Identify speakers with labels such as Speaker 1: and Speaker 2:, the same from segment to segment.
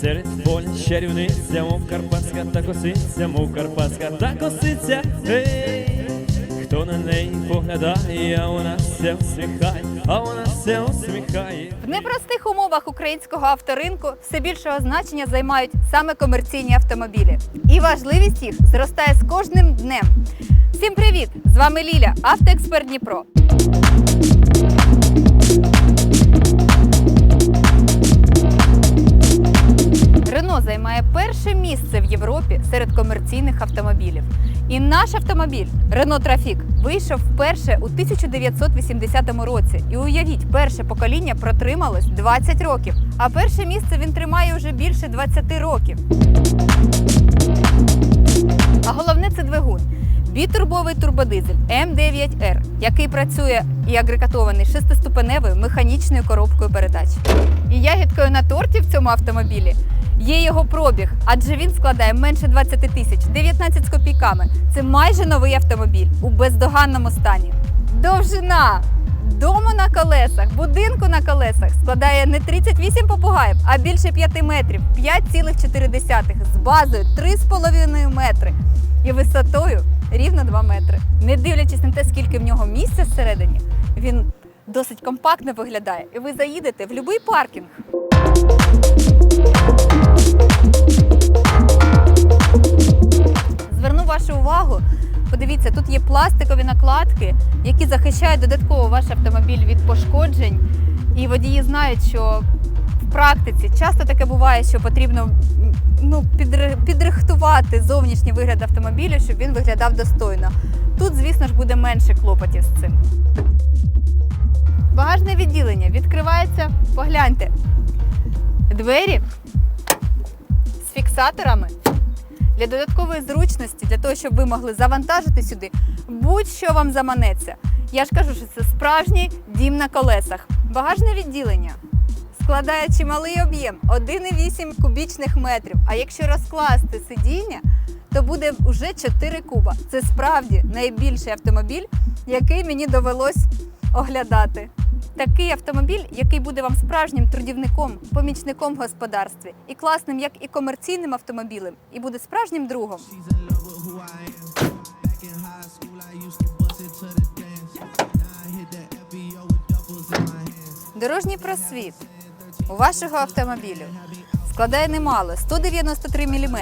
Speaker 1: серед поля чарівниця, мов карпатська та косиця, мов карпатська та косиця. Ей, хто на неї поглядає, а вона все усміхає, а вона все усміхає.
Speaker 2: В непростих умовах українського авторинку все більшого значення займають саме комерційні автомобілі. І важливість їх зростає з кожним днем. Всім привіт! З вами Ліля, автоексперт Дніпро. Європі серед комерційних автомобілів. І наш автомобіль Renault Trafic вийшов вперше у 1980 році. І уявіть, перше покоління протрималось 20 років, а перше місце він тримає вже більше 20 років. А головне це двигун. Бітурбовий турбодизель М9Р, який працює і агрегатований шестиступеневою механічною коробкою передач. І ягідкою на торті в цьому автомобілі є його пробіг, адже він складає менше 20 тисяч, 19 з копійками. Це майже новий автомобіль у бездоганному стані. Довжина дому на колесах, будинку на колесах складає не 38 попугаїв, а більше 5 метрів 5,4 з базою 3,5 метри і висотою рівно 2 метри. Не дивлячись на те, скільки в нього місця всередині, він досить компактно виглядає, і ви заїдете в будь-який паркінг. Зверну вашу увагу. Подивіться, тут є пластикові накладки, які захищають додатково ваш автомобіль від пошкоджень. І водії знають, що в практиці часто таке буває, що потрібно ну, підрихтувати зовнішній вигляд автомобіля, щоб він виглядав достойно. Тут, звісно ж, буде менше клопотів з цим. Багажне відділення відкривається. Погляньте. Двері фіксаторами для додаткової зручності, для того, щоб ви могли завантажити сюди будь-що вам заманеться. Я ж кажу, що це справжній дім на колесах. Багажне відділення складає чималий об'єм 1,8 кубічних метрів. А якщо розкласти сидіння, то буде вже 4 куба. Це справді найбільший автомобіль, який мені довелось оглядати. Такий автомобіль, який буде вам справжнім трудівником, помічником в господарстві, і класним як і комерційним автомобілем, і буде справжнім другом. Дорожній просвіт у вашого автомобілю складає немало 193 мм.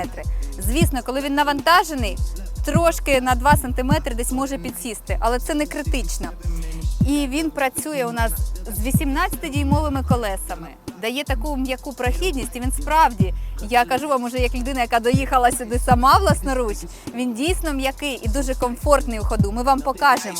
Speaker 2: Звісно, коли він навантажений, трошки на 2 см десь може підсісти, але це не критично. І він працює у нас з 18-дюймовими колесами. Дає таку м'яку прохідність, і він справді, я кажу вам уже як людина, яка доїхала сюди сама власноруч, він дійсно м'який і дуже комфортний у ходу. Ми вам покажемо.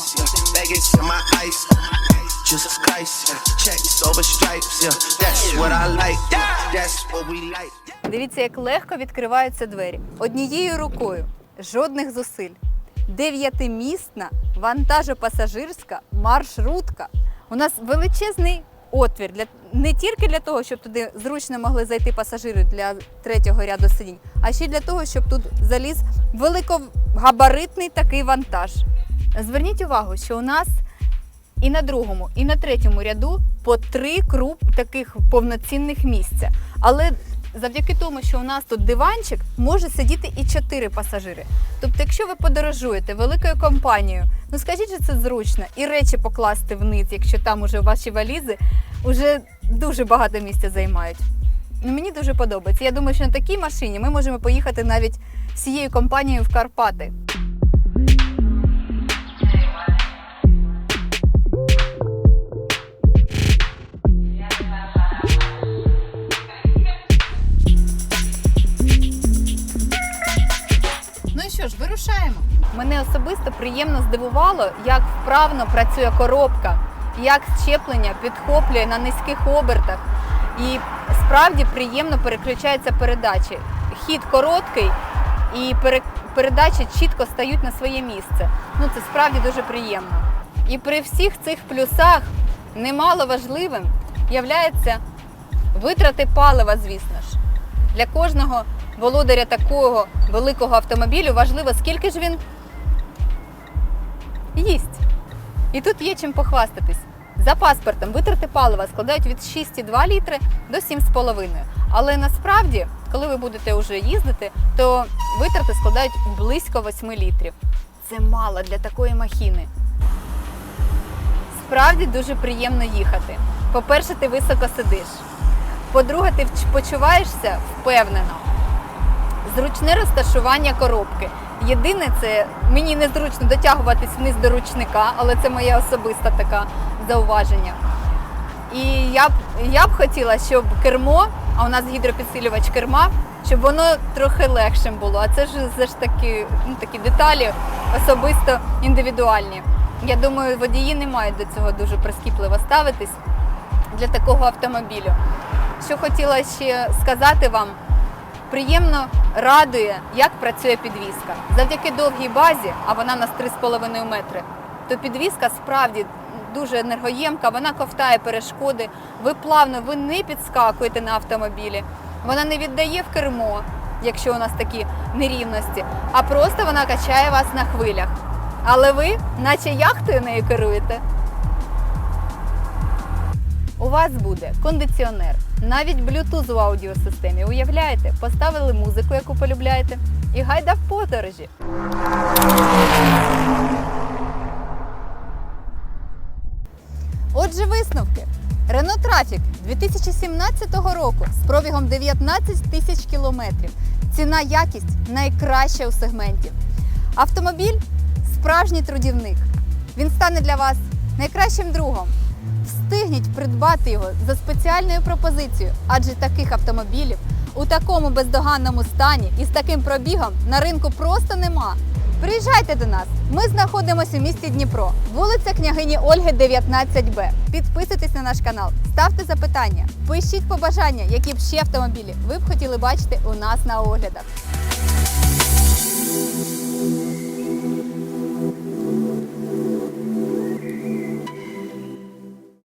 Speaker 2: Дивіться, як легко відкриваються двері. Однією рукою, жодних зусиль. Дев'ятимісна вантажопасажирська маршрутка. У нас величезний отвір для не тільки для того, щоб туди зручно могли зайти пасажири для третього ряду сидінь, а ще для того, щоб тут заліз великогабаритний такий вантаж. Зверніть увагу, що у нас і на другому, і на третьому ряду по три круп таких повноцінних місця. Але завдяки тому, що у нас тут диванчик, може сидіти і чотири пасажири. Тобто, якщо ви подорожуєте великою компанією, ну скажіть, що це зручно, і речі покласти вниз, якщо там уже ваші валізи вже дуже багато місця займають. Ну, мені дуже подобається. Я думаю, що на такій машині ми можемо поїхати навіть всією компанією в Карпати. Вирушаємо. Мене особисто приємно здивувало, як вправно працює коробка, як щеплення підхоплює на низьких обертах. І справді приємно переключаються передачі. Хід короткий і передачі чітко стають на своє місце. Ну це справді дуже приємно. І при всіх цих плюсах немало важливим являється витрати палива, звісно ж. Для кожного володаря такого великого автомобілю важливо, скільки ж він їсть. І тут є чим похвастатись. За паспортом витрати палива складають від 6,2 літри до 7,5. Але насправді, коли ви будете вже їздити, то витрати складають близько 8 літрів. Це мало для такої махіни. Справді дуже приємно їхати. По-перше, ти високо сидиш. По-друге, ти почуваєшся впевнено. Зручне розташування коробки. Єдине, це мені незручно дотягуватись вниз до ручника, але це моє особисте таке зауваження. І я б, я б хотіла, щоб кермо, а у нас гідропідсилювач керма, щоб воно трохи легшим було. А це ж це ж такі, ну, такі деталі особисто індивідуальні. Я думаю, водії не мають до цього дуже прискіпливо ставитись для такого автомобілю. Що хотіла ще сказати вам, приємно радує, як працює підвізка. Завдяки довгій базі, а вона у нас 3,5 метри, то підвізка справді дуже енергоємка, вона ковтає перешкоди. Ви плавно, ви не підскакуєте на автомобілі, вона не віддає в кермо, якщо у нас такі нерівності, а просто вона качає вас на хвилях. Але ви, наче яхтою нею керуєте. У вас буде кондиціонер, навіть Bluetooth у аудіосистемі. Уявляєте? Поставили музику, яку полюбляєте, і гайда в подорожі. Отже, висновки. Renault Trafic 2017 року з пробігом 19 тисяч кілометрів. Ціна якість найкраща у сегменті. Автомобіль справжній трудівник. Він стане для вас найкращим другом. Встигніть придбати його за спеціальною пропозицією, адже таких автомобілів у такому бездоганному стані і з таким пробігом на ринку просто нема. Приїжджайте до нас. Ми знаходимося у місті Дніпро, вулиця княгині Ольги, 19Б. Підписуйтесь на наш канал, ставте запитання, пишіть побажання, які б ще автомобілі ви б хотіли бачити у нас на оглядах.